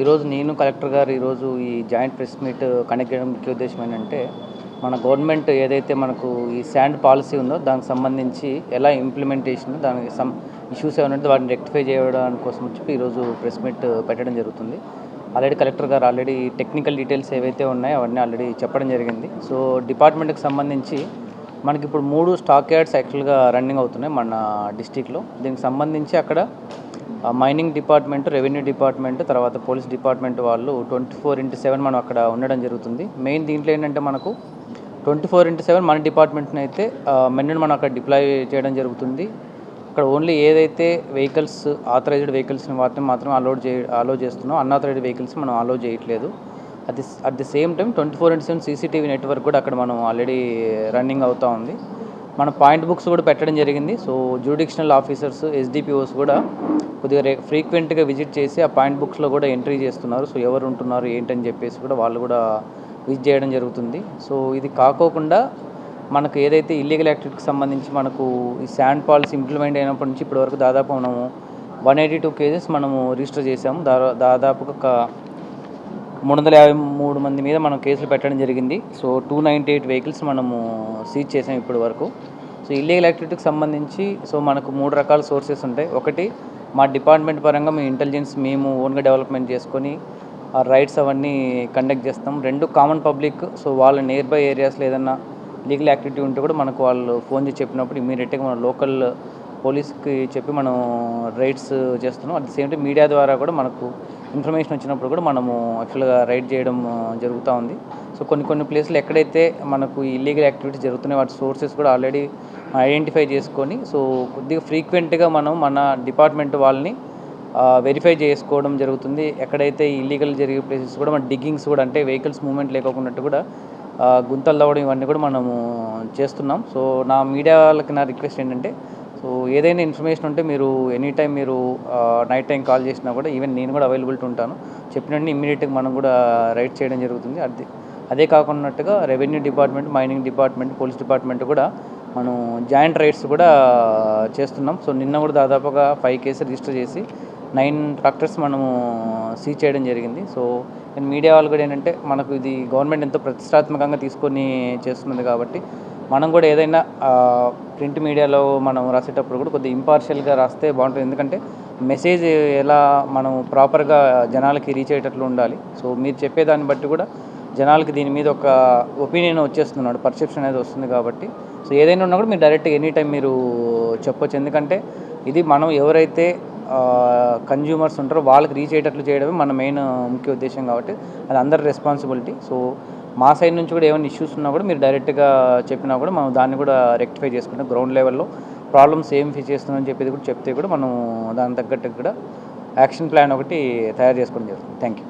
ఈరోజు నేను కలెక్టర్ గారు ఈరోజు ఈ జాయింట్ ప్రెస్ మీట్ కండక్ట్ చేయడం ముఖ్య ఉద్దేశం ఏంటంటే మన గవర్నమెంట్ ఏదైతే మనకు ఈ శాండ్ పాలసీ ఉందో దానికి సంబంధించి ఎలా ఇంప్లిమెంటేషన్ దానికి సమ్ ఇష్యూస్ ఏమైనా వాటిని రెక్టిఫై చేయడానికి కోసం చెప్పి ఈరోజు ప్రెస్ మీట్ పెట్టడం జరుగుతుంది. ఆల్రెడీ కలెక్టర్ గారు ఆల్రెడీ టెక్నికల్ డీటెయిల్స్ ఏవైతే ఉన్నాయో అవన్నీ ఆల్రెడీ చెప్పడం జరిగింది. సో డిపార్ట్మెంట్కి సంబంధించి మనకి ఇప్పుడు మూడు స్టాక్ యార్డ్స్ యాక్చువల్గా రన్నింగ్ అవుతున్నాయి మన డిస్టిక్లో దీనికి సంబంధించి అక్కడ మైనింగ్ డిపార్ట్మెంట్ రెవెన్యూ డిపార్ట్మెంట్ తర్వాత పోలీస్ డిపార్ట్మెంట్ వాళ్ళు ట్వంటీ ఫోర్ ఇంటూ సెవెన్ మనం అక్కడ ఉండడం జరుగుతుంది. మెయిన్ దీంట్లో ఏంటంటే మనకు ట్వంటీ ఫోర్ ఇంటూ సెవెన్ మన డిపార్ట్మెంట్ని అయితే మెన్ను మనం అక్కడ డిప్లాయ్ చేయడం జరుగుతుంది. అక్కడ ఓన్లీ ఏదైతే వెహికల్స్ ఆథరైజ్డ్ వెహికల్స్ని వాటిని మాత్రం అలౌడ్ చే అలో చేస్తున్నాం అన్ఆథరైజ్డ్ వెహికల్స్ మనం అలో చేయట్లేదు. At the at the same time twenty four into seven CCTV network కూడా అక్కడ మనం ఆల్రెడీ రన్నింగ్ అవుతూ ఉంది. మన పాయింట్ బుక్స్ కూడా పెట్టడం జరిగింది. సో జ్యూడిక్షనల్ ఆఫీసర్స్ ఎస్డిపిఓస్ కూడా కొద్దిగా రే ఫ్రీక్వెంట్గా విజిట్ చేసి ఆ పాయింట్ బుక్స్లో కూడా ఎంట్రీ చేస్తున్నారు. సో ఎవరు ఉంటున్నారు ఏంటని చెప్పేసి కూడా వాళ్ళు కూడా విజిట్ చేయడం జరుగుతుంది. సో ఇది కాకోకుండా మనకు ఏదైతే ఇల్లీగల్ యాక్టివిటీకి సంబంధించి మనకు ఈ శాండ్ పాలసీ ఇంప్లిమెంట్ అయినప్పటి నుంచి ఇప్పటివరకు దాదాపు మనము వన్ ఎయిటీ టూ కేజెస్ మనము రిజిస్టర్ చేసాము దా దాదాపుగా ఒక మూడు వందల యాభై మూడు మంది మీద మనం కేసులు పెట్టడం జరిగింది. So two ninety eight vehicles మనము సీజ్ చేసాం ఇప్పటి వరకు. సో ఇల్లీగల్ యాక్టివిటీకి సంబంధించి సో మనకు మూడు రకాల సోర్సెస్ ఉంటాయి. ఒకటి మా డిపార్ట్మెంట్ పరంగా మీ ఇంటెలిజెన్స్ మేము ఓన్గా డెవలప్మెంట్ చేసుకొని ఆ రైడ్స్ అవన్నీ కండక్ట్ చేస్తాం. రెండు కామన్ పబ్లిక్ సో వాళ్ళ నియర్ బై ఏరియాస్లో ఏదన్నా లీగల్ యాక్టివిటీ ఉంటే కూడా మనకు వాళ్ళు ఫోన్ చేసి చెప్పినప్పుడు ఇమీడియట్గా మన లోకల్ పోలీస్కి చెప్పి మనం రైడ్స్ చేస్తున్నాం. At the same time media ద్వారా కూడా మనకు ఇన్ఫర్మేషన్ వచ్చినప్పుడు కూడా మనము యాక్చువల్గా రైడ్ చేయడం జరుగుతూ ఉంది. సో కొన్ని కొన్ని ప్లేస్లు ఎక్కడైతే మనకు ఇల్లీగల్ యాక్టివిటీస్ జరుగుతున్నాయి వాటి సోర్సెస్ కూడా ఆల్రెడీ ఐడెంటిఫై చేసుకొని సో కొద్దిగా ఫ్రీక్వెంట్గా మనం మన డిపార్ట్మెంట్ వాళ్ళని వెరిఫై చేసుకోవడం జరుగుతుంది. ఎక్కడైతే ఇల్లీగల్ జరిగే ప్లేసెస్ కూడా మన డిగ్గింగ్స్ కూడా అంటే వెహికల్స్ మూవ్మెంట్ లేకోకున్నట్టు కూడా గుంతలు తవ్వడం ఇవన్నీ కూడా మనము చేస్తున్నాం. సో నా మీడియా వాళ్ళకి నా రిక్వెస్ట్ ఏంటంటే సో ఏదైనా ఇన్ఫర్మేషన్ ఉంటే మీరు ఎనీ టైం మీరు నైట్ టైం కాల్ చేసినా కూడా ఈవెన్ నేను కూడా అవైలబిలిటీ ఉంటాను. చెప్పినట్టు ఇమ్మీడియట్గా మనం కూడా రైడ్ చేయడం జరుగుతుంది. అదే అదే కాకుండా revenue department mining department police department కూడా మనం జాయింట్ రైడ్స్ కూడా చేస్తున్నాం. సో నిన్న కూడా దాదాపుగా ఫైవ్ కేసు రిజిస్టర్ చేసి నైన్ ట్రాక్టర్స్ మనము సీజ్ చేయడం జరిగింది. సో మీడియా వాళ్ళు కూడా ఏంటంటే మనకు ఇది గవర్నమెంట్ ఎంతో ప్రతిష్టాత్మకంగా తీసుకొని చేస్తున్నది కాబట్టి మనం కూడా ఏదైనా ప్రింట్ మీడియాలో మనం రాసేటప్పుడు కూడా కొద్దిగా ఇంపార్షియల్గా రాస్తే బాగుంటుంది. ఎందుకంటే మెసేజ్ ఎలా మనం ప్రాపర్గా జనాలకి రీచ్ అయ్యేటట్లు ఉండాలి. సో మీరు చెప్పేదాన్ని బట్టి కూడా జనాలకి దీని మీద ఒక ఒపీనియన్ వచ్చేస్తున్నాడు పర్సెప్షన్ అనేది వస్తుంది కాబట్టి. సో ఏదైనా ఉన్నా కూడా మీరు డైరెక్ట్గా ఎనీ టైం మీరు చెప్పొచ్చు. ఎందుకంటే ఇది మనం ఎవరైతే కన్జ్యూమర్స్ ఉంటారో వాళ్ళకి రీచ్ అయ్యేటట్లు చేయడమే మన మెయిన్ ముఖ్య ఉద్దేశం కాబట్టి అది అందరి రెస్పాన్సిబిలిటీ సో మా సైడ్ నుంచి కూడా ఏమైనా ఇష్యూస్ ఉన్నా కూడా మీరు డైరెక్ట్గా చెప్పినా కూడా మనం దాన్ని కూడా రెక్టిఫై చేసుకుంటాం. గ్రౌండ్ లెవెల్లో ప్రాబ్లమ్స్ ఏం ఫేస్ చేస్తున్నామని చెప్పేది కూడా చెప్తే కూడా మనం దాని తగ్గట్టు కూడా యాక్షన్ ప్లాన్ ఒకటి తయారు చేసుకోవడం జరుగుతుంది. Thank you